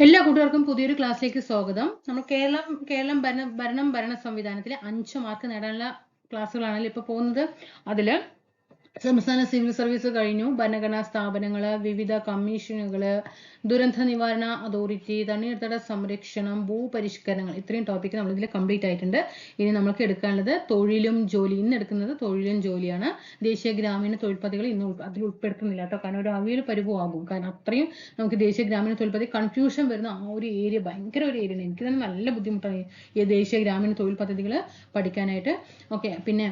എല്ലാ കൂട്ടുകാർക്കും പുതിയൊരു ക്ലാസ്സിലേക്ക് സ്വാഗതം. നമ്മൾ കേരളം കേരളം ഭരണ ഭരണം ഭരണ സംവിധാനത്തിലെ അഞ്ച് മാർക്ക് നേടാനുള്ള ക്ലാസ്സുകളാണല്ലോ ഇപ്പൊ പോകുന്നത്. അതിൽ സംസ്ഥാന സിവിൽ സർവീസ് കഴിഞ്ഞു. ഭരണഘടനാ സ്ഥാപനങ്ങൾ വിവിധ കമ്മീഷനുകൾ ദുരന്ത നിവാരണ അതോറിറ്റി തണ്ണീർത്തട സംരക്ഷണം ഭൂപരിഷ്കരണങ്ങൾ ഇത്രയും ടോപ്പിക് നമ്മൾ ഇതിൽ കംപ്ലീറ്റ് ആയിട്ടുണ്ട്. ഇനി നമ്മൾക്ക് എടുക്കാനുള്ളത് തൊഴിലും ജോലി. ഇന്ന് എടുക്കുന്നത് തൊഴിലും ജോലിയാണ്. ദേശീയ ഗ്രാമീണ തൊഴിൽ പദ്ധതികൾ ഇന്ന് അതിൽ ഉൾപ്പെടുത്തുന്നില്ല കാരണം ഒരു അവിയൽ പരുവമാകും. കാരണം അത്രയും നമുക്ക് ദേശീയ ഗ്രാമീണ തൊഴിൽ പദ്ധതി കൺഫ്യൂഷൻ വരുന്ന ആ ഒരു ഏരിയ ഭയങ്കര ഒരു ഏരിയ എനിക്ക് തന്നെ നല്ല ബുദ്ധിമുട്ടാണ് ഈ ദേശീയ ഗ്രാമീണ തൊഴിൽ പദ്ധതികൾ പഠിക്കാനായിട്ട്. ഓക്കെ പിന്നെ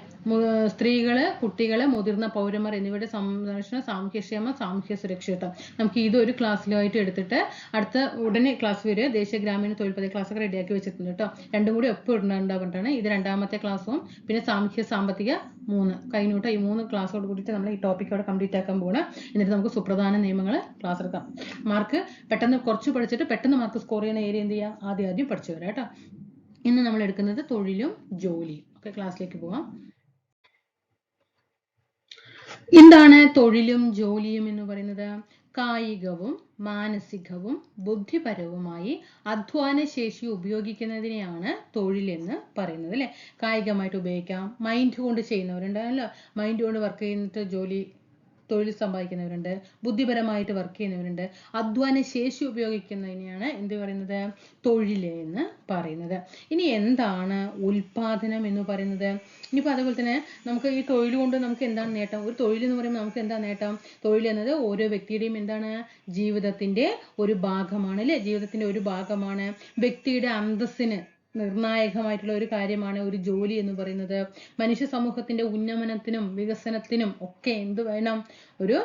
സ്ത്രീകൾ കുട്ടികൾ മുതിർന്ന പൗരന്മാർ എന്നിവയുടെ സംരക്ഷണം സാമൂഹ്യക്ഷേമം സാമൂഹ്യ സുരക്ഷിതത്വം നമുക്ക് ഇത് ഒരു ക്ലാസ്സിലായിട്ട് എടുത്തിട്ട് അടുത്ത ഉടനെ ക്ലാസ് വരിക ദേശീയ ഗ്രാമീണ തൊഴിൽ പദ്ധതി ക്ലാസ്സൊക്കെ റെഡിയാക്കി വെച്ചിട്ടുണ്ട് കേട്ടോ. രണ്ടും കൂടി ഒപ്പം ഇടണ്ടാകൊണ്ടാണ് ഇത് രണ്ടാമത്തെ ക്ലാസ്സും പിന്നെ സാമൂഹ്യ സാമ്പത്തിക മൂന്ന്. കഴിഞ്ഞോട്ട് ഈ മൂന്ന് ക്ലാസ്സോട് കൂടിയിട്ട് നമ്മൾ ഈ ടോപ്പിക് കംപ്ലീറ്റ് ആക്കാൻ പോകണം എന്നിട്ട് നമുക്ക് സുപ്രധാന നിയമങ്ങൾ ക്ലാസ് എടുക്കാം. മാർക്ക് പെട്ടെന്ന് കുറച്ച് പഠിച്ചിട്ട് പെട്ടെന്ന് മാർക്ക് സ്കോർ ചെയ്യുന്ന ഏരിയ എന്ത് ചെയ്യുക ആദ്യം ആദ്യം പഠിച്ചു വരാം കേട്ടോ. ഇന്ന് നമ്മൾ എടുക്കുന്നത് തൊഴിലും ജോലിയും. ഒക്കെ ക്ലാസ്സിലേക്ക് പോവാം. എന്താണ് തൊഴിലും ജോലിയും എന്ന് പറയുന്നത്? കായികവും മാനസികവും ബുദ്ധിപരവുമായി അധ്വാന ശേഷി ഉപയോഗിക്കുന്നതിനെയാണ് തൊഴിൽ എന്ന് പറയുന്നത് അല്ലെ? കായികമായിട്ട് ഉപയോഗിക്കാം. മൈൻഡ് കൊണ്ട് ചെയ്യുന്നവരുണ്ട് അല്ലോ മൈൻഡ് കൊണ്ട് വർക്ക് ചെയ്യുന്നിട്ട് ജോലി തൊഴിൽ സമ്പാദിക്കുന്നവരുണ്ട് ബുദ്ധിപരമായിട്ട് വർക്ക് ചെയ്യുന്നവരുണ്ട്. അധ്വാന ശേഷി ഉപയോഗിക്കുന്നതിനെയാണ് എന്ത് പറയുന്നത്? തൊഴിൽ എന്ന് പറയുന്നത്. ഇനി എന്താണ് ഉൽപാദനം എന്ന് പറയുന്നത്? ഇനിയിപ്പോൾ അതേപോലെ തന്നെ നമുക്ക് ഈ തൊഴിൽ കൊണ്ട് നമുക്ക് എന്താണ് നേട്ടം? ഒരു തൊഴിൽ എന്ന് പറയുമ്പോൾ നമുക്ക് എന്താ നേട്ടം? തൊഴിൽ എന്നത് ഓരോ വ്യക്തിയുടെയും എന്താണ്? ജീവിതത്തിന്റെ ഒരു ഭാഗമാണ് അല്ലെ? ജീവിതത്തിന്റെ ഒരു ഭാഗമാണ്. വ്യക്തിയുടെ അന്തസ്സിന് നിർണായകമായിട്ടുള്ള ഒരു കാര്യമാണ് ഒരു ജോലി എന്ന് പറയുന്നത്. മനുഷ്യ സമൂഹത്തിന്റെ ഉന്നമനത്തിനും വികസനത്തിനും ഒക്കെ എന്ത് വേണം? ഒരു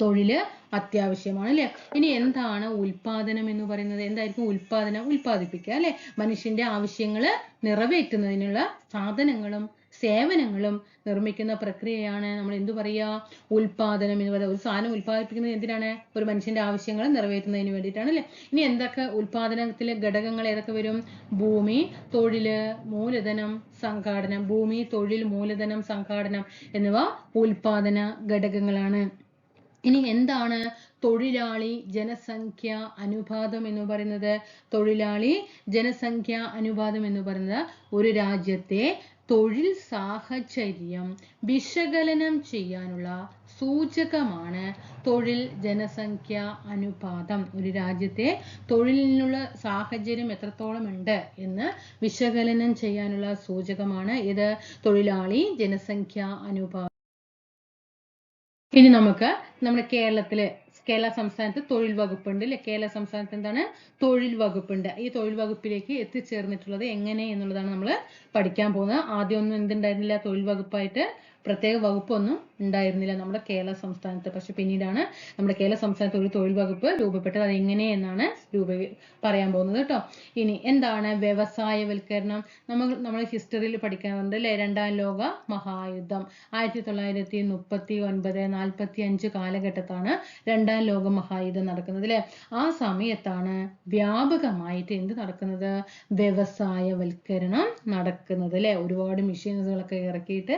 തൊഴിൽ അത്യാവശ്യമാണ് അല്ലെ? ഇനി എന്താണ് ഉൽപാദനം എന്ന് പറയുന്നത്? എന്തായിരിക്കും ഉൽപാദനം ഉൽപ്പാദിപ്പിക്കുക അല്ലെ? മനുഷ്യന്റെ ആവശ്യങ്ങൾ നിറവേറ്റുന്നതിനുള്ള സാധനങ്ങളും സേവനങ്ങളും നിർമ്മിക്കുന്ന പ്രക്രിയയാണ് നമ്മൾ എന്ത് പറയാ ഉൽപാദനം എന്ന് പറയുന്നത്. ഒരു സാധനം ഉൽപ്പാദിപ്പിക്കുന്നത് എന്തിനാണ്? ഒരു മനുഷ്യന്റെ ആവശ്യങ്ങൾ നിറവേറ്റുന്നതിന് വേണ്ടിയിട്ടാണ് അല്ലെ? ഇനി എന്തൊക്കെ ഉൽപാദനത്തിലെ ഘടകങ്ങൾ ഏതൊക്കെ വരും? ഭൂമി തൊഴിൽ മൂലധനം സംഘാടനം. ഭൂമി തൊഴിൽ മൂലധനം സംഘാടനം എന്നിവ ഉൽപാദന ഘടകങ്ങളാണ്. ഇനി എന്താണ്? തൊഴിലാളി ജനസംഖ്യ അനുപാതം എന്ന് പറയുന്നത്. തൊഴിലാളി ജനസംഖ്യ അനുപാതം എന്ന് പറയുന്നത് ഒരു രാജ്യത്തെ തൊഴിൽ സാഹചര്യം വിശകലനം ചെയ്യാനുള്ള സൂചകമാണ് തൊഴിൽ ജനസംഖ്യ അനുപാതം. ഒരു രാജ്യത്തെ തൊഴിലിനുള്ള സാഹചര്യം എത്രത്തോളം ഉണ്ട് എന്ന് വിശകലനം ചെയ്യാനുള്ള സൂചകമാണ്. ഇത് തൊഴിലാളി ജനസംഖ്യ അനുപാതം. ഇനി നമുക്ക് നമ്മുടെ കേരളത്തിൽ കേരള സംസ്ഥാനത്ത് തൊഴിൽ വകുപ്പുണ്ട് അല്ലെ കേരള സംസ്ഥാനത്ത് എന്താണ്? തൊഴിൽ വകുപ്പുണ്ട്. ഈ തൊഴിൽ വകുപ്പിലേക്ക് എത്തിച്ചേർന്നിട്ടുള്ളത് എങ്ങനെ എന്നുള്ളതാണ് നമ്മൾ പഠിക്കാൻ പോകുന്നത്. ആദ്യം ഒന്നും എന്തുണ്ടായിരുന്നില്ല. തൊഴിൽ വകുപ്പായിട്ട് പ്രത്യേക വകുപ്പൊന്നും ഉണ്ടായിരുന്നില്ല നമ്മുടെ കേരള സംസ്ഥാനത്ത്. പക്ഷെ പിന്നീടാണ് നമ്മുടെ കേരള സംസ്ഥാനത്ത് ഒരു തൊഴിൽ വകുപ്പ് രൂപപ്പെട്ടത്. അത് എങ്ങനെ എന്നാണ് രൂപ പറയാൻ പോകുന്നത് കേട്ടോ. ഇനി എന്താണ് വ്യവസായവൽക്കരണം? നമ്മൾ നമ്മൾ ഹിസ്റ്ററിയിൽ പഠിക്കാറുണ്ട് അല്ലെ? രണ്ടാം ലോക മഹായുദ്ധം. ആയിരത്തി തൊള്ളായിരത്തി മുപ്പത്തി ഒൻപത് നാൽപ്പത്തി അഞ്ച് കാലഘട്ടത്താണ് രണ്ടാം ലോക മഹായുദ്ധം നടക്കുന്നത് അല്ലെ? ആ സമയത്താണ് വ്യാപകമായിട്ട് എന്ത് നടക്കുന്നത്? വ്യവസായവൽക്കരണം നടക്കുന്നത് അല്ലെ? ഒരുപാട് മെഷീനുകളൊക്കെ ഇറക്കിയിട്ട്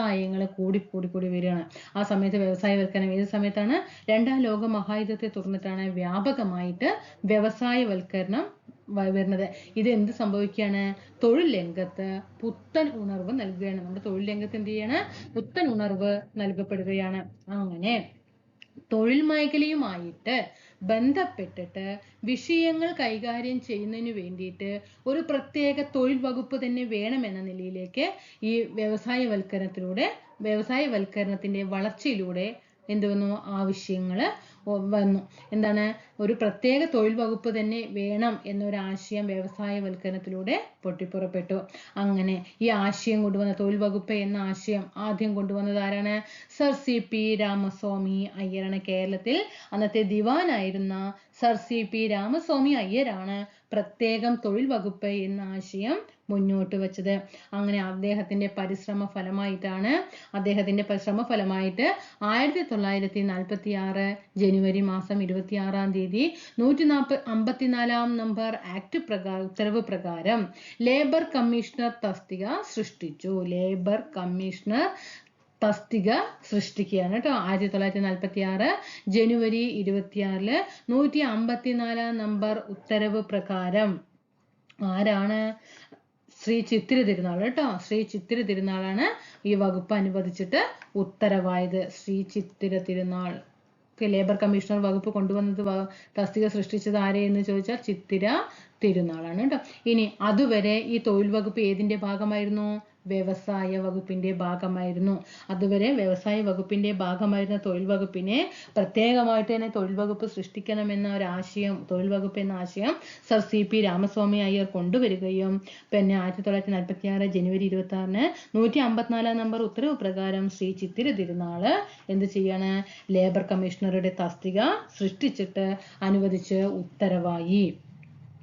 വ്യവസായങ്ങൾ കൂടി കൂടി കൂടി വരികയാണ്. ആ സമയത്ത് വ്യവസായ വൽക്കരണം ഏത് സമയത്താണ്? രണ്ടാം ലോക മഹായുദ്ധത്തെ തുടർന്നിട്ടാണ് വ്യാപകമായിട്ട് വ്യവസായവൽക്കരണം വൽക്കരണം വരുന്നത്. ഇത് എന്ത് സംഭവിക്കുകയാണ്? തൊഴിൽ രംഗത്ത് പുത്തൻ ഉണർവ് നൽകുകയാണ്. നമ്മുടെ തൊഴിൽ രംഗത്ത് എന്ത് ചെയ്യാണ്? പുത്തൻ ഉണർവ് നൽകപ്പെടുകയാണ്. അങ്ങനെ തൊഴിൽ മേഖലയുമായിട്ട് ബന്ധപ്പെട്ടിട്ട് വിഷയങ്ങൾ കൈകാര്യം ചെയ്യുന്നതിന് വേണ്ടിയിട്ട് ഒരു പ്രത്യേക തൊഴിൽ വകുപ്പ് തന്നെ വേണമെന്ന നിലയിലേക്ക് ഈ വ്യവസായവൽക്കരണത്തിലൂടെ വ്യവസായവൽക്കരണത്തിന്റെ വളർച്ചയിലൂടെ എന്ത് വന്നു ആവശ്യങ്ങൾ വന്നു. എന്താണ്? ഒരു പ്രത്യേക തൊഴിൽ വകുപ്പ് തന്നെ വേണം എന്നൊരു എന്നൊരാശയം വ്യവസായവൽക്കരണത്തിലൂടെ പൊട്ടിപ്പുറപ്പെട്ടു. അങ്ങനെ ഈ ആശയം കൊണ്ടുവന്ന തൊഴിൽ വകുപ്പ് എന്ന ആശയം ആദ്യം കൊണ്ടുവന്നത് ആരാണ്? സർ സി പി രാമസ്വാമി അയ്യരാണ് കേരളത്തിൽ. അന്നത്തെ ദിവാനായിരുന്ന സർ സി പി രാമസ്വാമി അയ്യരാണ് പ്രത്യേകം തൊഴിൽ വകുപ്പ് എന്ന ആശയം മുന്നോട്ട് വെച്ചത്. അങ്ങനെ അദ്ദേഹത്തിന്റെ പരിശ്രമ ഫലമായിട്ടാണ് അദ്ദേഹത്തിന്റെ പരിശ്രമ ഫലമായിട്ട് ആയിരത്തി തൊള്ളായിരത്തി നാൽപ്പത്തി ആറ് ജനുവരി മാസം ഇരുപത്തി ആറാം തീയതി നൂറ്റി നാൽപ്പ അമ്പത്തിനാലാം നമ്പർ ആക്ട് പ്രകാരം ഉത്തരവ് പ്രകാരം ലേബർ കമ്മീഷണർ തസ്തിക സൃഷ്ടിച്ചു. ലേബർ കമ്മീഷണർ തസ്തിക സൃഷ്ടിക്കുകയാണ് കേട്ടോ. ആയിരത്തി തൊള്ളായിരത്തി നാൽപ്പത്തി ആറ് ജനുവരി ഇരുപത്തിയാറിൽ നൂറ്റി അമ്പത്തിനാലാം നമ്പർ ഉത്തരവ് പ്രകാരം ആരാണ് ശ്രീ ചിത്തിര തിരുനാൾ കേട്ടോ. ശ്രീ ചിത്തിര തിരുനാളാണ് ഈ വകുപ്പ് അനുവദിച്ചിട്ട് ഉത്തരവായത്. ശ്രീ ചിത്തിര തിരുനാൾ. ലേബർ കമ്മീഷണർ വകുപ്പ് കൊണ്ടുവന്നത് തസ്തിക സൃഷ്ടിച്ചത് ആരെ എന്ന് ചോദിച്ചാൽ ചിത്തിര തിരുനാളാണ് കേട്ടോ. ഇനി അതുവരെ ഈ തൊഴിൽ വകുപ്പ് ഏതിന്റെ ഭാഗമായിരുന്നു? വ്യവസായ വകുപ്പിന്റെ ഭാഗമായിരുന്നു. അതുവരെ വ്യവസായ വകുപ്പിന്റെ ഭാഗമായിരുന്ന തൊഴിൽ വകുപ്പിനെ പ്രത്യേകമായിട്ട് തന്നെ തൊഴിൽ വകുപ്പ് സൃഷ്ടിക്കണമെന്ന ഒരു ആശയം തൊഴിൽ വകുപ്പ് എന്ന ആശയം sir C P Ramaswamy Iyer കൊണ്ടുവരികയും പിന്നെ ആയിരത്തി തൊള്ളായിരത്തി നാൽപ്പത്തി ആറ് ജനുവരി ഇരുപത്തി ആറിന് നൂറ്റി അമ്പത്തിനാലാം നമ്പർ ഉത്തരവ് പ്രകാരം ശ്രീ ചിത്തിര തിരുനാൾ എന്ത് ചെയ്യാണ്? ലേബർ കമ്മീഷണറുടെ തസ്തിക സൃഷ്ടിച്ചിട്ട് അനുവദിച്ച് ഉത്തരവായി.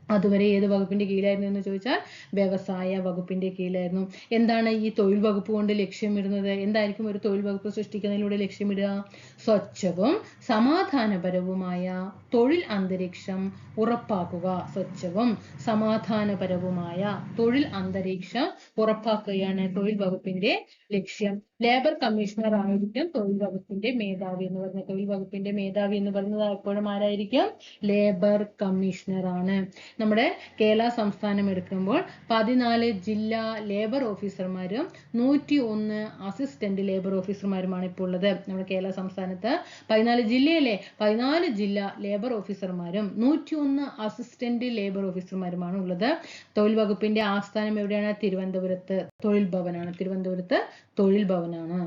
അതുവരെ ഏത് വകുപ്പിന്റെ കീഴിലായിരുന്നു എന്ന് ചോദിച്ചാൽ വ്യവസായ വകുപ്പിന്റെ കീഴിലായിരുന്നു. എന്താണ് ഈ തൊഴിൽ വകുപ്പ് കൊണ്ട് ലക്ഷ്യമിടുന്നത്? എന്തായിരിക്കും ഒരു തൊഴിൽ വകുപ്പ് സൃഷ്ടിക്കുന്നതിലൂടെ ലക്ഷ്യമിടുക? സ്വച്ഛവും സമാധാനപരവുമായ തൊഴിൽ അന്തരീക്ഷം ഉറപ്പാക്കുക. സ്വച്ഛവും സമാധാനപരവുമായ തൊഴിൽ അന്തരീക്ഷം ഉറപ്പാക്കുകയാണ് തൊഴിൽ വകുപ്പിന്റെ ലക്ഷ്യം. ലേബർ കമ്മീഷണർ ആയിരിക്കും തൊഴിൽ വകുപ്പിന്റെ മേധാവി എന്ന് പറഞ്ഞ തൊഴിൽ വകുപ്പിന്റെ മേധാവി എന്ന് പറയുന്നത് എപ്പോഴും ആരായിരിക്കും? ലേബർ കമ്മീഷണർ ആണ്. നമ്മുടെ കേരള സംസ്ഥാനം എടുക്കുമ്പോൾ പതിനാല് ജില്ലാ ലേബർ ഓഫീസർമാരും നൂറ്റി ഒന്ന് അസിസ്റ്റന്റ് ലേബർ ഓഫീസർമാരുമാണ് ഇപ്പോൾ ഉള്ളത്. നമ്മുടെ കേരള സംസ്ഥാനത്ത് പതിനാല് ജില്ലയിലെ പതിനാല് ജില്ലാ ലേബർ ഓഫീസർമാരും നൂറ്റി ഒന്ന് അസിസ്റ്റന്റ് ലേബർ ഓഫീസർമാരുമാണ് ഉള്ളത്. തൊഴിൽ വകുപ്പിന്റെ ആസ്ഥാനം എവിടെയാണ്? തിരുവനന്തപുരത്ത്. തൊഴിൽ ഭവനാണ്. തിരുവനന്തപുരത്ത് തൊഴിൽ ഭവനാണ്.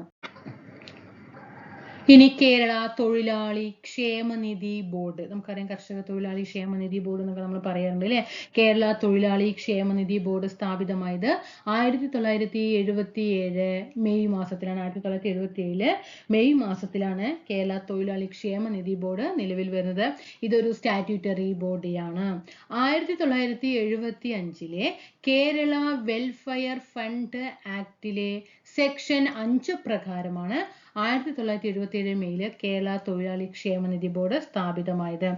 ഇനി കേരള തൊഴിലാളി ക്ഷേമനിധി ബോർഡ്. നമുക്കറിയാം കർഷക തൊഴിലാളി ക്ഷേമനിധി ബോർഡ് എന്നൊക്കെ നമ്മൾ പറയാറുണ്ട് അല്ലേ? കേരള തൊഴിലാളി ക്ഷേമനിധി ബോർഡ് സ്ഥാപിതമായത് ആയിരത്തി തൊള്ളായിരത്തി എഴുപത്തി ഏഴ് മെയ് മാസത്തിലാണ്. ആയിരത്തി തൊള്ളായിരത്തി എഴുപത്തി ഏഴിൽ മെയ് മാസത്തിലാണ് കേരള തൊഴിലാളി ക്ഷേമനിധി ബോർഡ് നിലവിൽ വരുന്നത്. ഇതൊരു സ്റ്റാറ്റ്യൂട്ടറി ബോഡിയാണ്. ആയിരത്തി തൊള്ളായിരത്തി എഴുപത്തി അഞ്ചിലെ കേരള വെൽഫെയർ ഫണ്ട് ആക്ടിലെ സെക്ഷൻ അഞ്ച് പ്രകാരമാണ് ആയിരത്തി തൊള്ളായിരത്തി എഴുപത്തി ഏഴ് മെയ്യിൽ കേരള തൊഴിലാളി ക്ഷേമനിധി ബോർഡ് സ്ഥാപിതമായത്.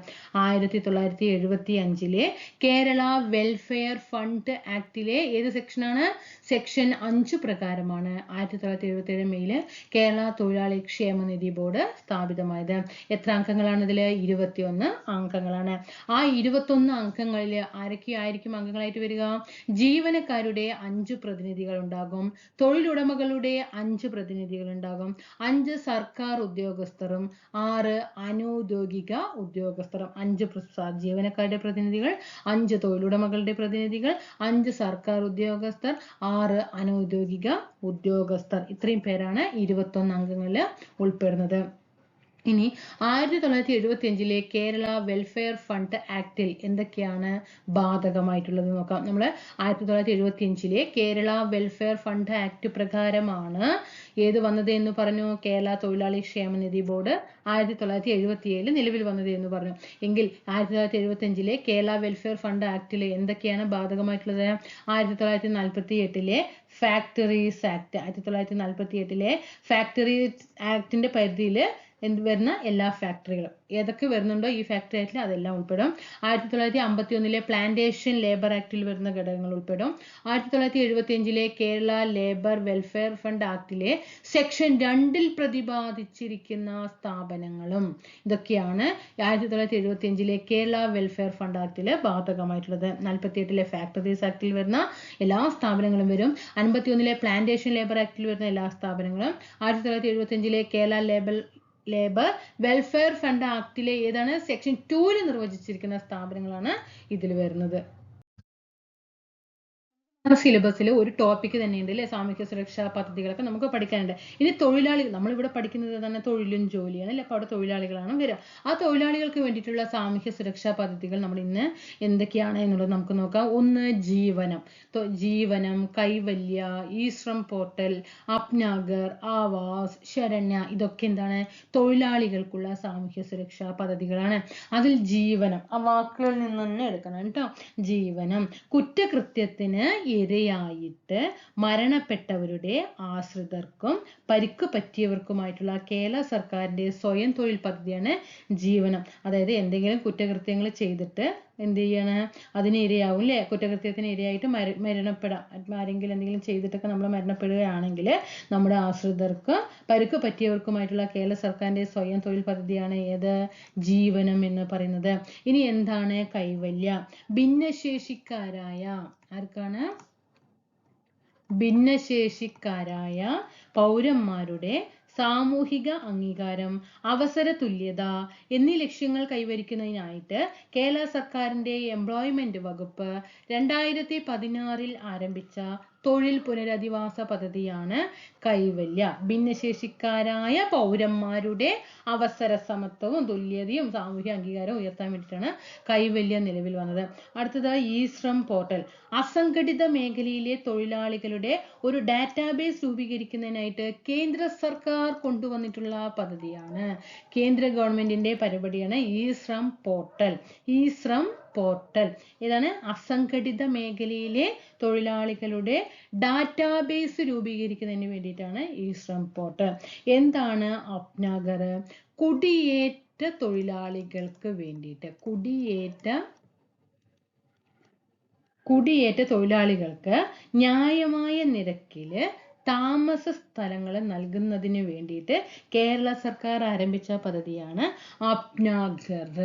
ആയിരത്തി തൊള്ളായിരത്തി എഴുപത്തി അഞ്ചിലെ കേരള വെൽഫെയർ ഫണ്ട് ആക്ടിലെ ഏത് സെക്ഷനാണ്? സെക്ഷൻ അഞ്ച് പ്രകാരമാണ് ആയിരത്തി തൊള്ളായിരത്തി എഴുപത്തി ഏഴ് മെയ്യിൽ കേരള തൊഴിലാളി ക്ഷേമനിധി ബോർഡ് സ്ഥാപിതമായത്. എത്ര അംഗങ്ങളാണ് ഇതിൽ ഇരുപത്തിയൊന്ന് അംഗങ്ങളാണ്. ആ ഇരുപത്തൊന്ന് അംഗങ്ങളിൽ ആരൊക്കെയായിരിക്കും അംഗങ്ങളായിട്ട് വരിക? ജീവനക്കാരുടെ അഞ്ച് പ്രതിനിധികൾ ഉണ്ടാകും തൊഴിലുടമകളുടെ അഞ്ച് പ്രതിനിധികൾ ഉണ്ടാകും അഞ്ച് സർക്കാർ ഉദ്യോഗസ്ഥരും ആറ് അനൗദ്യോഗിക ഉദ്യോഗസ്ഥരും അഞ്ച് ജീവനക്കാരുടെ പ്രതിനിധികൾ അഞ്ച് തൊഴിലുടമകളുടെ പ്രതിനിധികൾ അഞ്ച് സർക്കാർ ഉദ്യോഗസ്ഥർ ആറ് അനൗദ്യോഗിക ഉദ്യോഗസ്ഥർ. ഇത്രയും പേരാണ് ഇരുപത്തൊന്ന് അംഗങ്ങളിൽ ഉൾപ്പെടുന്നത്. ഇനി ആയിരത്തി തൊള്ളായിരത്തി എഴുപത്തി അഞ്ചിലെ കേരള വെൽഫെയർ ഫണ്ട് ആക്ടിൽ എന്തൊക്കെയാണ് ബാധകമായിട്ടുള്ളത് നോക്കാം. നമ്മൾ ആയിരത്തി തൊള്ളായിരത്തി എഴുപത്തി അഞ്ചിലെ കേരള വെൽഫെയർ ഫണ്ട് ആക്ട് പ്രകാരമാണ് ഏത് വന്നത് എന്ന് പറഞ്ഞു. കേരള തൊഴിലാളി ക്ഷേമനിധി ബോർഡ് ആയിരത്തി തൊള്ളായിരത്തി എഴുപത്തി ഏഴിൽ നിലവിൽ വന്നത് എന്ന് പറഞ്ഞു. എങ്കിൽ ആയിരത്തി തൊള്ളായിരത്തി എഴുപത്തി അഞ്ചിലെ കേരള വെൽഫെയർ ഫണ്ട് ആക്ടിൽ എന്തൊക്കെയാണ് ബാധകമായിട്ടുള്ളത്? ആയിരത്തി തൊള്ളായിരത്തി നാൽപ്പത്തി എട്ടിലെ ഫാക്ടറീസ് ആക്ട് ആയിരത്തി തൊള്ളായിരത്തി നാൽപ്പത്തി എട്ടിലെ ഫാക്ടറി ആക്ടിന്റെ പരിധിയിൽ എന്ത് വരുന്ന എല്ലാ ഫാക്ടറികളും ഏതൊക്കെ വരുന്നുണ്ടോ ഈ ഫാക്ടറി ആക്ടിൽ അതെല്ലാം ഉൾപ്പെടും. ആയിരത്തി തൊള്ളായിരത്തി അമ്പത്തി ഒന്നിലെ പ്ലാന്റേഷൻ ലേബർ ആക്ടിൽ വരുന്ന ഘടകങ്ങൾ ഉൾപ്പെടും. ആയിരത്തി തൊള്ളായിരത്തി എഴുപത്തി അഞ്ചിലെ കേരള ലേബർ വെൽഫെയർ ഫണ്ട് ആക്ടിലെ സെക്ഷൻ രണ്ടിൽ പ്രതിപാദിച്ചിരിക്കുന്ന സ്ഥാപനങ്ങളും ഇതൊക്കെയാണ് ആയിരത്തി തൊള്ളായിരത്തി എഴുപത്തി അഞ്ചിലെ കേരള വെൽഫെയർ ഫണ്ട് ആക്ടിൽ ബാധകമായിട്ടുള്ളത്. നാൽപ്പത്തി എട്ടിലെ ഫാക്ടറീസ് ആക്ടിൽ വരുന്ന എല്ലാ സ്ഥാപനങ്ങളും വരും. അൻപത്തി ഒന്നിലെ പ്ലാന്റേഷൻ ലേബർ ആക്ടിൽ വരുന്ന എല്ലാ സ്ഥാപനങ്ങളും. ആയിരത്തി തൊള്ളായിരത്തി എഴുപത്തി അഞ്ചിലെ Kerala labour labour welfare fund ആക്ടിലെ ഏതാണ് സെക്ഷൻ ടൂവിൽ നിർവചിച്ചിരിക്കുന്ന സ്ഥാപനങ്ങളാണ് ഇതിൽ വരുന്നത്. സിലബസിൽ ഒരു ടോപ്പിക് തന്നെയുണ്ട് അല്ലെ? സാമൂഹ്യ സുരക്ഷാ പദ്ധതികളൊക്കെ നമുക്ക് പഠിക്കാനുണ്ട്. ഇനി തൊഴിലാളികൾ നമ്മളിവിടെ പഠിക്കുന്നത് തന്നെ തൊഴിലും ജോലിയാണ് അല്ലെ? അപ്പോൾ അവിടെ തൊഴിലാളികളാണ് വരിക. ആ തൊഴിലാളികൾക്ക് വേണ്ടിയിട്ടുള്ള സാമൂഹ്യ സുരക്ഷാ പദ്ധതികൾ നമ്മൾ ഇന്ന് എന്തൊക്കെയാണ് എന്നുള്ളത് നമുക്ക് നോക്കാം. ഒന്ന് ജീവനം. ജീവനം കൈവല്യ ഈ ശ്രം പോർട്ടൽ അപ്നാഗർ ആവാസ് ശരണ്യ ഇതൊക്കെ എന്താണ്? തൊഴിലാളികൾക്കുള്ള സാമൂഹ്യ സുരക്ഷാ പദ്ധതികളാണ്. അതിൽ ജീവനം. ആ വാക്കുകളിൽ നിന്ന് തന്നെ എടുക്കണം കേട്ടോ. ജീവനം. കുറ്റകൃത്യത്തിന് ഇരയായിട്ട് മരണപ്പെട്ടവരുടെ ആശ്രിതർക്കും പരിക്ക് പറ്റിയവർക്കുമായിട്ടുള്ള കേരള സർക്കാരിന്റെ സ്വയം തൊഴിൽ പദ്ധതിയാണ് ജീവനം. അതായത് എന്തെങ്കിലും കുറ്റകൃത്യങ്ങൾ ചെയ്തിട്ട് എന്ത് ചെയ്യാണ്? അതിന് ഇരയാവും അല്ലേ കുറ്റകൃത്യത്തിന് ഇരയായിട്ട് മര മരണപ്പെടാം ആരെങ്കിലും എന്തെങ്കിലും ചെയ്തിട്ടൊക്കെ നമ്മൾ മരണപ്പെടുകയാണെങ്കിൽ നമ്മുടെ ആശ്രിതർക്ക് പരുക്ക് പറ്റിയവർക്കുമായിട്ടുള്ള കേരള സർക്കാരിന്റെ സ്വയം തൊഴിൽ പദ്ധതിയാണ് ഏത്? ജീവനം എന്ന് പറയുന്നത്. ഇനി എന്താണ് കൈവല്യ? ഭിന്നശേഷിക്കാരായ ആർക്കാണ്? ഭിന്നശേഷിക്കാരായ പൗരന്മാരുടെ സാമൂഹിക അംഗീകാരം അവസര തുല്യത എന്നീ ലക്ഷ്യങ്ങൾ കൈവരിക്കുന്നതിനായിട്ട് കേരള സർക്കാരിന്റെ എംപ്ലോയ്മെന്റ് വകുപ്പ് രണ്ടായിരത്തി പതിനാറിൽ ആരംഭിച്ച തൊഴിൽ പുനരധിവാസ പദ്ധതിയാണ് കൈവല്യ. ഭിന്നശേഷിക്കാരായ പൗരന്മാരുടെ അവസര സമത്വവും തുല്യതയും സാമൂഹ്യ അംഗീകാരവും ഉയർത്താൻ വേണ്ടിയിട്ടാണ് കൈവല്യ നിലവിൽ വന്നത്. അടുത്തത് ഇ ശ്രം പോർട്ടൽ. അസംഘടിത മേഖലയിലെ തൊഴിലാളികളുടെ ഒരു ഡാറ്റാബേസ് രൂപീകരിക്കുന്നതിനായിട്ട് കേന്ദ്ര സർക്കാർ കൊണ്ടുവന്നിട്ടുള്ള പദ്ധതിയാണ്. കേന്ദ്ര ഗവൺമെന്റിന്റെ പരിപാടിയാണ് E Shram portal. E Shram portal ഇതാണ് അസംഘടിത മേഖലയിലെ തൊഴിലാളികളുടെ ഡാറ്റാബേസ് രൂപീകരിക്കുന്നതിന് വേണ്ടിയിട്ടാണ് ഈ ശ്രം പോർട്ടൽ എന്താണ് അപ്നാഗർ? കുടിയേറ്റ തൊഴിലാളികൾക്ക് വേണ്ടിയിട്ട്. കുടിയേറ്റ കുടിയേറ്റ തൊഴിലാളികൾക്ക് ന്യായമായ നിരക്കിൽ താമസ സ്ഥലങ്ങൾ നൽകുന്നതിന് വേണ്ടിയിട്ട് കേരള സർക്കാർ ആരംഭിച്ച പദ്ധതിയാണ് അപ്നാഗർ.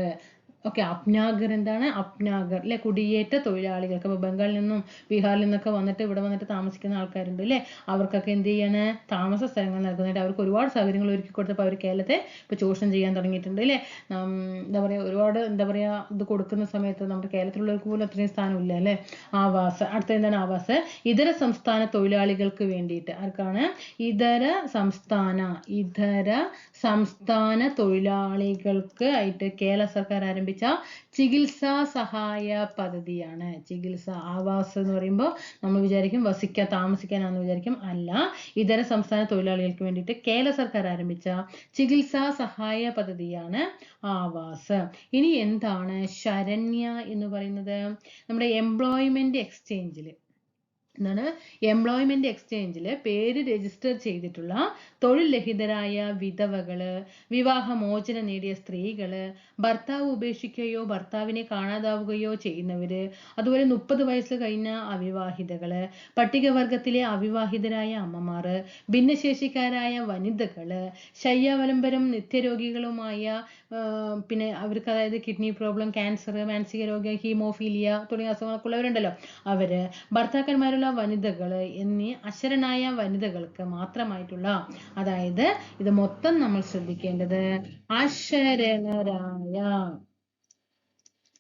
ഓക്കെ അപ്നാഗർ എന്താണ്? അപ്നാഗർ അല്ലെ കുടിയേറ്റ തൊഴിലാളികൾക്ക്. അപ്പൊ ബംഗാളിൽ നിന്നും ബീഹാറിൽ നിന്നൊക്കെ വന്നിട്ട് ഇവിടെ വന്നിട്ട് താമസിക്കുന്ന ആൾക്കാരുണ്ട് അല്ലേ അവർക്കൊക്കെ എന്ത് ചെയ്യാണ്? താമസ സ്ഥലങ്ങൾ നൽകുന്നതായിട്ട് അവർക്ക് ഒരുപാട് സൗകര്യങ്ങൾ ഒരുക്കി കൊടുത്തപ്പോൾ അവർ കേരളത്തെ ഇപ്പോൾ ചൂഷണം ചെയ്യാൻ തുടങ്ങിയിട്ടുണ്ട് അല്ലേ എന്താ പറയുക ഒരുപാട് എന്താ പറയുക ഇത് കൊടുക്കുന്ന സമയത്ത് നമ്മുടെ കേരളത്തിലുള്ളവർക്ക് പോലും അത്രയും സ്ഥാനമില്ല അല്ലേ ആവാസ് അടുത്ത എന്താണ് ആവാസ്? ഇതര സംസ്ഥാന തൊഴിലാളികൾക്ക് വേണ്ടിയിട്ട്. ആർക്കാണ്? ഇതര സംസ്ഥാന ഇതര സംസ്ഥാന തൊഴിലാളികൾക്ക് ആയിട്ട് കേരള സർക്കാർ ആരംഭിച്ച ചികിത്സാ സഹായ പദ്ധതിയാണ്. ചികിത്സ ആവാസ് എന്ന് പറയുമ്പോൾ നമ്മൾ വിചാരിക്കും വസിക്കാൻ താമസിക്കാനാണെന്ന് വിചാരിക്കും അല്ല. ഇതര സംസ്ഥാന തൊഴിലാളികൾക്ക് വേണ്ടിയിട്ട് കേരള സർക്കാർ ആരംഭിച്ച ചികിത്സാ സഹായ പദ്ധതിയാണ് ആവാസ്. ഇനി എന്താണ് ശരണ്യ എന്ന് പറയുന്നത്? നമ്മുടെ എംപ്ലോയ്മെന്റ് എക്സ്ചേഞ്ചിൽ എന്താണ് എംപ്ലോയ്മെന്റ് എക്സ്ചേഞ്ചിൽ പേര് രജിസ്റ്റർ ചെയ്തിട്ടുള്ള തൊഴിൽ രഹിതരായ വിധവകൾ വിവാഹമോചനം നേടിയ സ്ത്രീകൾ ഭർത്താവ് ഉപേക്ഷിക്കുകയോ ഭർത്താവിനെ കാണാതാവുകയോ ചെയ്യുന്നവര് അതുപോലെ മുപ്പത് വയസ്സ് കഴിഞ്ഞ അവിവാഹിതകൾ പട്ടികവർഗത്തിലെ അവിവാഹിതരായ അമ്മമാർ ഭിന്നശേഷിക്കാരായ വനിതകൾ ശയ്യാവലംബരം നിത്യരോഗികളുമായ പിന്നെ അവർക്ക് അതായത് കിഡ്നി പ്രോബ്ലം ക്യാൻസർ മാനസിക രോഗം ഹീമോഫീലിയ തുടങ്ങിയ അസുഖങ്ങളൊക്കെ ഉള്ളവരുണ്ടല്ലോ. അവർ ഭർത്താക്കന്മാരുള്ള വനിതകൾ എന്നീ അശരണായ വനിതകൾക്ക് മാത്രമായിട്ടുള്ള അതായത് ഇത് മൊത്തം നമ്മൾ ശ്രദ്ധിക്കേണ്ടത് അശരണരായ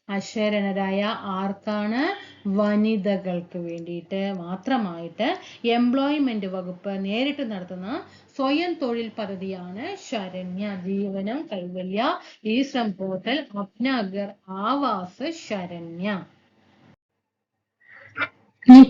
അശരണരായ ആർക്കാണ്? വനിതകൾക്ക് വേണ്ടിയിട്ട് മാത്രമായിട്ട് എംപ്ലോയ്മെന്റ് വകുപ്പ് നേരിട്ട് നടത്തുന്ന സ്വയം തൊഴിൽ പദ്ധതിയാണ് Sharanya Jeevanam Kaivalya. E Shram portal Apnaghar Aawaz Sharanya.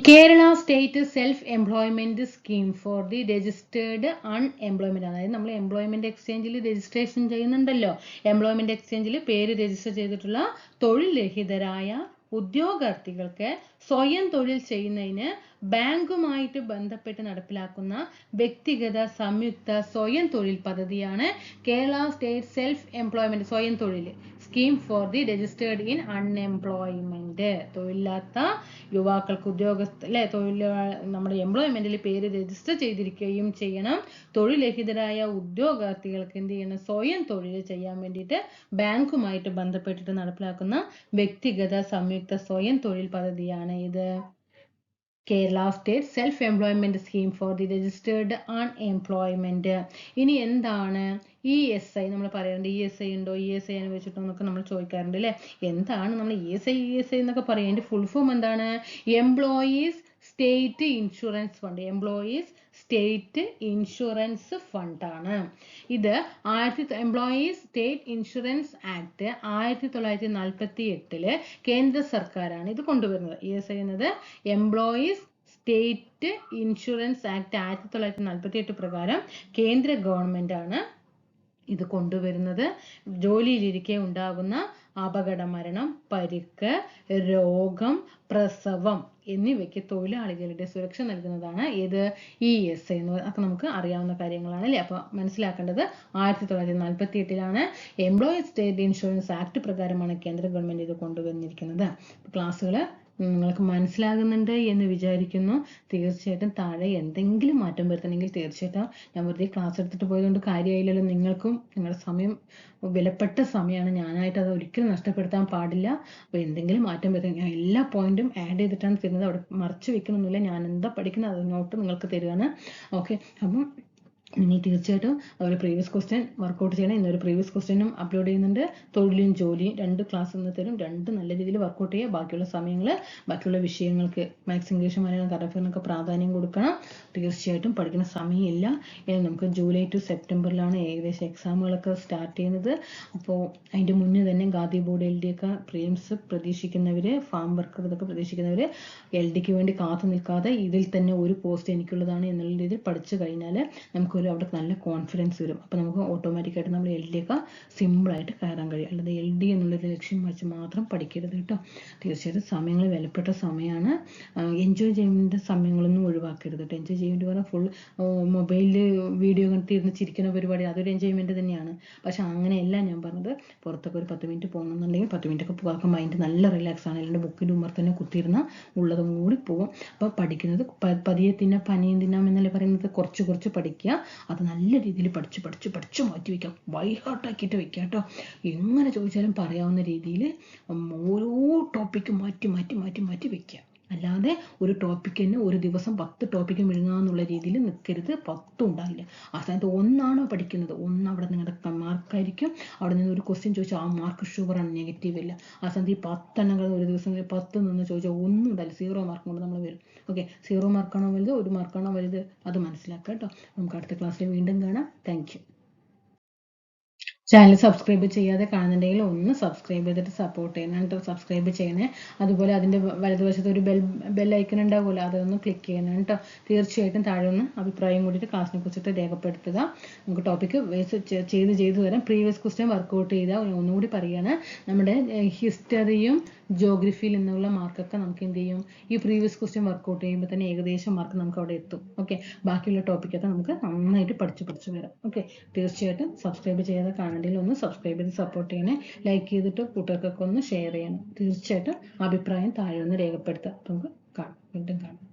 Kerala state self employment scheme for the registered unemployment. അതായത് നമ്മൾ എംപ്ലോയ്മെന്റ് എക്സ്ചേഞ്ചിൽ രജിസ്ട്രേഷൻ ചെയ്യുന്നുണ്ടല്ലോ. എംപ്ലോയ്മെന്റ് എക്സ്ചേഞ്ചിൽ പേര് രജിസ്റ്റർ ചെയ്തിട്ടുള്ള തൊഴിൽ രഹിതരായ ഉദ്യോഗാർത്ഥികൾക്ക് സ്വയം തൊഴിൽ ചെയ്യുന്നതിന് ബാങ്കുമായിട്ട് ബന്ധപ്പെട്ട് നടപ്പിലാക്കുന്ന വ്യക്തിഗത സംയുക്ത സ്വയം തൊഴിൽ പദ്ധതിയാണ് കേരള സ്റ്റേറ്റ് സെൽഫ് എംപ്ലോയ്മെന്റ് സ്വയം തൊഴിൽ. Scheme for the registered in unemployment തൊഴിലില്ലാത്ത യുവാക്കൾക്ക് ഉദ്യോഗസ്ഥ അല്ലെ തൊഴിൽ നമ്മുടെ എംപ്ലോയ്മെന്റിൽ പേര് രജിസ്റ്റർ ചെയ്തിരിക്കുകയും ചെയ്യണം. തൊഴിൽരഹിതരായ ഉദ്യോഗാർത്ഥികൾക്ക് എന്ത് ചെയ്യണം? സ്വയം തൊഴിൽ ചെയ്യാൻ വേണ്ടിയിട്ട് ബാങ്കുമായിട്ട് ബന്ധപ്പെട്ടിട്ട് നടപ്പിലാക്കുന്ന വ്യക്തിഗത സംയുക്ത സ്വയം തൊഴിൽ പദ്ധതിയാണ് ഇത്. Kerala state self employment scheme for the registered unemployment ഇനി എന്താണ്? ഇ എസ് ഐ നമ്മൾ പറയാറുണ്ട് ഇ എസ് ഐ ഉണ്ടോ? ഇ എസ് ഐ അനുവദിച്ചിട്ടോ എന്നൊക്കെ നമ്മൾ ചോദിക്കാറുണ്ട് അല്ലേ? എന്താണ് നമ്മൾ E S I E S I എന്നൊക്കെ പറയുക ഫുൾ ഫോം എന്താണ്? Employees state insurance fund employees state insurance ഫണ്ടാണ് ഇത് ആയിരത്തി എംപ്ലോയീസ് സ്റ്റേറ്റ് ഇൻഷുറൻസ് ആക്ട് ആയിരത്തി തൊള്ളായിരത്തി നാൽപ്പത്തി എട്ടിൽ കേന്ദ്ര സർക്കാരാണ് ഇത് കൊണ്ടുവരുന്നത്. ഇ എസ് ഐ എന്നത് എംപ്ലോയീസ് സ്റ്റേറ്റ് ഇൻഷുറൻസ് ആക്ട് ആയിരത്തി തൊള്ളായിരത്തി നാൽപ്പത്തി എട്ട് പ്രകാരം കേന്ദ്ര ഗവൺമെന്റ് ആണ് ഇത് കൊണ്ടുവരുന്നത്. ജോലിയിലിരിക്കെ ഉണ്ടാകുന്ന അപകട മരണം പരിക്ക് രോഗം പ്രസവം എന്നിവയ്ക്ക് തൊഴിലാളികളുടെ സുരക്ഷ നൽകുന്നതാണ് ഏത് ഇ എസ് ഐ എന്ന് ഒക്കെ നമുക്ക് അറിയാവുന്ന കാര്യങ്ങളാണ് അല്ലേ അപ്പോൾ മനസ്സിലാക്കേണ്ടത് ആയിരത്തി തൊള്ളായിരത്തി നാൽപ്പത്തി എട്ടിലാണ് എംപ്ലോയീസ് സ്റ്റേറ്റ് ഇൻഷുറൻസ് ആക്ട് പ്രകാരമാണ് കേന്ദ്ര ഗവൺമെന്റ് ഇത് കൊണ്ടുവന്നിരിക്കുന്നത്. ക്ലാസ്സുകൾ നിങ്ങൾക്ക് മനസ്സിലാകുന്നുണ്ട് എന്ന് വിചാരിക്കുന്നു. തീർച്ചയായിട്ടും താഴെ എന്തെങ്കിലും മാറ്റം വരുത്തണമെങ്കിൽ തീർച്ചയായിട്ടും ഞാൻ വെറുതെ ക്ലാസ് എടുത്തിട്ട് പോയതുകൊണ്ട് കാര്യമായില്ലല്ലോ നിങ്ങൾക്കും. നിങ്ങളുടെ സമയം വിലപ്പെട്ട സമയമാണ്. ഞാനായിട്ട് അത് ഒരിക്കലും നഷ്ടപ്പെടുത്താൻ പാടില്ല. അപ്പോൾ എന്തെങ്കിലും മാറ്റം വരുത്തണം ഞാൻ എല്ലാ പോയിന്റും ആഡ് ചെയ്തിട്ടാണ് തരുന്നത്. അവിടെ മറച്ചു വെക്കണമെന്നില്ല ഞാൻ എന്താ പഠിക്കുന്നത് അത് നോട്ട് നിങ്ങൾക്ക് തരുവാണ്. ഓക്കെ അപ്പം നിങ്ങൾ തീർച്ചയായിട്ടും ഒരു പ്രീവിയസ് ക്വസ്റ്റ്യൻ വർക്കൗട്ട് ചെയ്യണം. ഇന്നൊരു പ്രീവിയസ് ക്വസ്റ്റ്യനും അപ്ലോഡ് ചെയ്യുന്നുണ്ട്. തൊഴിലും ജോലിയും രണ്ട് ക്ലാസ് ഇന്ന് തരും രണ്ട് നല്ല രീതിയിൽ വർക്കൗട്ട് ചെയ്യുക. ബാക്കിയുള്ള സമയങ്ങൾ ബാക്കിയുള്ള വിഷയങ്ങൾക്ക് മാത്സ് ഇംഗ്ലീഷ് മലയാളം കറഫിനൊക്കെ പ്രാധാന്യം കൊടുക്കണം. തീർച്ചയായിട്ടും പഠിക്കുന്ന സമയമില്ല. ഇനി നമുക്ക് ജൂലൈ ടു സെപ്റ്റംബറിലാണ് ഏകദേശം എക്സാമുകളൊക്കെ സ്റ്റാർട്ട് ചെയ്യുന്നത്. അപ്പോൾ അതിന്റെ മുന്നേ തന്നെ ഗാന്ധി ബോർഡ് എൽ ഡി ഒക്കെ പ്രീംസ് പ്രതീക്ഷിക്കുന്നവർ ഫാം വർക്കർ ഇതൊക്കെ പ്രതീക്ഷിക്കുന്നവർ എൽ ഡിക്ക് വേണ്ടി കാത്തു നിൽക്കാതെ ഇതിൽ തന്നെ ഒരു പോസ്റ്റ് എനിക്കുള്ളതാണ് എന്നുള്ള രീതിയിൽ പഠിച്ചു കഴിഞ്ഞാൽ നമുക്കൊരു അവിടെ നല്ല കോൺഫിഡൻസ് വരും. അപ്പോൾ നമുക്ക് ഓട്ടോമാറ്റിക്കായിട്ട് നമ്മൾ എൽ ഡി ഒക്കെ സിമ്പിളായിട്ട് കയറാൻ കഴിയും. അല്ലാതെ എൽ ഡി എന്നുള്ളൊരു ലക്ഷ്യം വെച്ച് മാത്രം പഠിക്കരുത് കേട്ടോ. തീർച്ചയായിട്ടും സമയങ്ങൾ വിലപ്പെട്ട സമയമാണ്. എൻജോയ് ചെയ്യേണ്ട സമയങ്ങളൊന്നും ഒഴിവാക്കരുത് കേട്ടോ. എൻജോയ് ചെയ്യേണ്ടി പറഞ്ഞാൽ ഫുൾ മൊബൈലിൽ വീഡിയോ കണ്ടിട്ട് ഇരുന്ന് ചിരിക്കുന്ന പരിപാടി അതൊരു എൻജോയ്മെന്റ് തന്നെയാണ്. പക്ഷെ അങ്ങനെയല്ല ഞാൻ പറഞ്ഞത്. പുറത്തൊക്കെ ഒരു പത്ത് മിനിറ്റ് പോകണമെന്നുണ്ടെങ്കിൽ പത്ത് മിനിറ്റ് ഒക്കെ പോകാൻ മൈൻഡ് നല്ല റിലാക്സ് ആണ്. അല്ലാണ്ട് ബുക്കിന്റെ ഉമ്മർ തന്നെ കുത്തിയിരുന്ന ഉള്ളതും കൂടി പോകും അപ്പോൾ പഠിക്കുന്നത് പതിയെ തിന്നാം പനിയും തിന്നാം എന്നല്ലേ പറയുന്നത്? കുറച്ച് കുറച്ച് പഠിക്കുക. അത് നല്ല രീതിയിൽ പഠിച്ച് പഠിച്ച് പഠിച്ച് മാറ്റി വെക്കാം വൈഹാട്ടാക്കിയിട്ട് വെക്കാം കേട്ടോ. എങ്ങനെ ചോദിച്ചാലും പറയാവുന്ന രീതിയിൽ ഓരോ ടോപ്പിക്കും മാറ്റി മാറ്റി മാറ്റി മാറ്റി വെക്കുക അല്ലാതെ ഒരു ടോപ്പിക്കിന് ഒരു ദിവസം പത്ത് ടോപ്പിക്ക് വിഴുങ്ങാന്നുള്ള രീതിയിൽ നിൽക്കരുത്. പത്തും ഉണ്ടാവില്ല. ആ സ്ഥാനത്ത് ഒന്നാണോ പഠിക്കുന്നത്? ഒന്ന് അവിടെ നിങ്ങളുടെ മാർക്കായിരിക്കും. അവിടെ നിന്ന് ഒരു ക്വസ്റ്റ്യൻ ചോദിച്ചാൽ ആ മാർക്ക് ഷുവറാണ് നെഗറ്റീവ് ഇല്ല. ആ സ്ഥാനത്ത് ഈ പത്തെണ്ണങ്ങൾ ഒരു ദിവസം പത്ത് നിന്ന് ചോദിച്ചാൽ ഒന്നും ഉണ്ടാവില്ല. സീറോ മാർക്ക് കൊണ്ട് നമ്മൾ വരും. ഓക്കെ സീറോ മാർക്കാണോ വലുത്? ഒരു മാർക്കാണോ വലുത്? അത് മനസ്സിലാക്കുക കേട്ടോ. നമുക്ക് അടുത്ത ക്ലാസ്സിൽ വീണ്ടും കാണാം. താങ്ക് ചാനൽ സബ്സ്ക്രൈബ് ചെയ്യാതെ കാണുന്നുണ്ടെങ്കിൽ ഒന്ന് സബ്സ്ക്രൈബ് ചെയ്തിട്ട് സപ്പോർട്ട് ചെയ്യണം. കേട്ടോ സബ്സ്ക്രൈബ് ചെയ്യണേ. അതുപോലെ അതിന്റെ വലതുവശത്ത് ഒരു ബെൽ ബെൽ ഐക്കൺ ഉണ്ടാവുമല്ലോ അതൊന്ന് ക്ലിക്ക് ചെയ്യണം കേട്ടോ. തീർച്ചയായിട്ടും താഴെ ഒന്ന് അഭിപ്രായം കൂടിയിട്ട് ക്ലാസ്സിനെ കുറിച്ചിട്ട് രേഖപ്പെടുത്തുക. നമുക്ക് ടോപ്പിക്ക് ചെയ്ത് ചെയ്ത് വരാം പ്രീവിയസ് ക്വസ്റ്റ്യൻ വർക്കൗട്ട് ചെയ്താൽ ഒന്നുകൂടി പറയുകയാണ് നമ്മുടെ ഹിസ്റ്ററിയും ജോഗ്രഫിയിൽ നിന്നുള്ള മാർക്കൊക്കെ നമുക്ക് എന്ത് ചെയ്യും? ഈ പ്രീവിയസ് ക്വസ്റ്റ്യൻ വർക്കൗട്ട് ചെയ്യുമ്പോൾ തന്നെ ഏകദേശം മാർക്ക് നമുക്ക് അവിടെ എത്തും. ഓക്കെ ബാക്കിയുള്ള ടോപ്പിക്കൊക്കെ നമുക്ക് നന്നായിട്ട് പഠിച്ചു പഠിച്ചു വരാം. ഓക്കെ തീർച്ചയായിട്ടും സബ്സ്ക്രൈബ് ചെയ്യാതെ കാണണ്ടെങ്കിൽ ഒന്ന് സബ്സ്ക്രൈബ് ചെയ്ത് സപ്പോർട്ട് ചെയ്യണേ. ലൈക്ക് ചെയ്തിട്ട് കൂട്ടുകാർക്കൊക്കെ ഒന്ന് ഷെയർ ചെയ്യണം. തീർച്ചയായിട്ടും അഭിപ്രായം താഴെ ഒന്ന് രേഖപ്പെടുത്തുക. നമുക്ക് കാണാം. വീണ്ടും കാണാം.